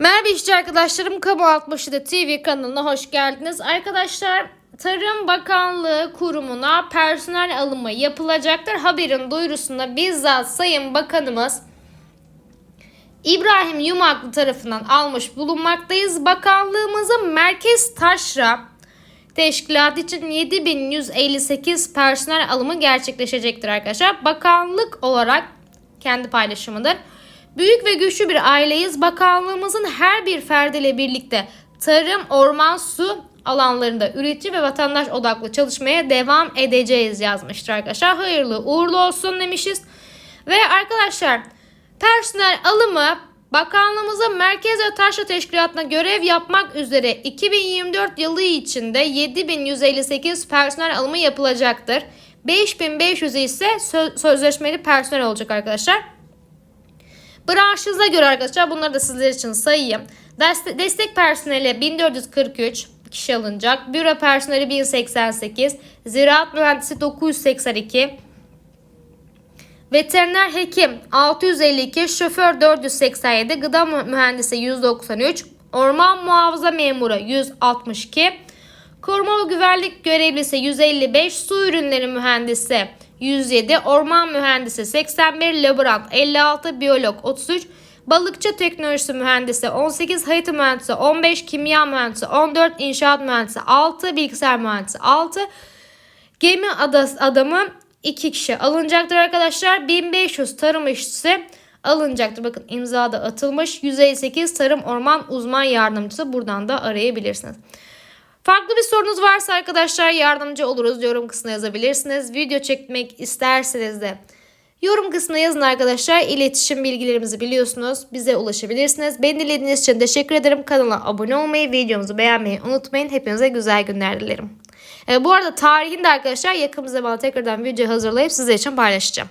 Merhaba işçi arkadaşlarım Kamu 67 TV kanalına hoş geldiniz. Arkadaşlar Tarım Bakanlığı kurumuna personel alımı yapılacaktır. Haberin duyurusunda bizzat Sayın Bakanımız İbrahim Yumaklı tarafından almış bulunmaktayız. Bakanlığımızın Merkez Taşra Teşkilatı için 7158 personel alımı gerçekleşecektir arkadaşlar. Bakanlık olarak kendi paylaşımıdır. Büyük ve güçlü bir aileyiz. Bakanlığımızın her bir ferdiyle birlikte tarım, orman, su alanlarında üretici ve vatandaş odaklı çalışmaya devam edeceğiz yazmıştır arkadaşlar. Hayırlı uğurlu olsun demişiz. Ve arkadaşlar personel alımı Bakanlığımızın Merkez ve Taşra Teşkilatı'na görev yapmak üzere 2024 yılı içinde 7158 personel alımı yapılacaktır. 5500 ise sö- sözleşmeli personel olacak arkadaşlar. Branşınıza göre arkadaşlar bunları da sizler için sayayım. Deste- destek personeli 1443 kişi alınacak. Büro personeli 1088. Ziraat mühendisi 982. Veteriner hekim 652, şoför 487, gıda mü- mühendisi 193, orman muhafaza memuru 162, koruma ve güvenlik görevlisi 155, su ürünleri mühendisi 107, orman mühendisi 81, laborant 56, biyolog 33, balıkçı teknolojisi mühendisi 18, harita mühendisi 15, kimya mühendisi 14, inşaat mühendisi 6, bilgisayar mühendisi 6, Gemi adas adamı 2 kişi alınacaktır arkadaşlar. 1500 tarım işçisi alınacaktır. Bakın imza da atılmış. 158 tarım orman uzman yardımcısı buradan da arayabilirsiniz. Farklı bir sorunuz varsa arkadaşlar yardımcı oluruz. Yorum kısmına yazabilirsiniz. Video çekmek isterseniz de yorum kısmına yazın arkadaşlar. İletişim bilgilerimizi biliyorsunuz. Bize ulaşabilirsiniz. Beni dinlediğiniz için teşekkür ederim. Kanala abone olmayı, videomuzu beğenmeyi unutmayın. Hepinize güzel günler dilerim. E, bu arada tarihini de arkadaşlar yakın bir zamanda tekrardan video hazırlayıp sizler için paylaşacağım.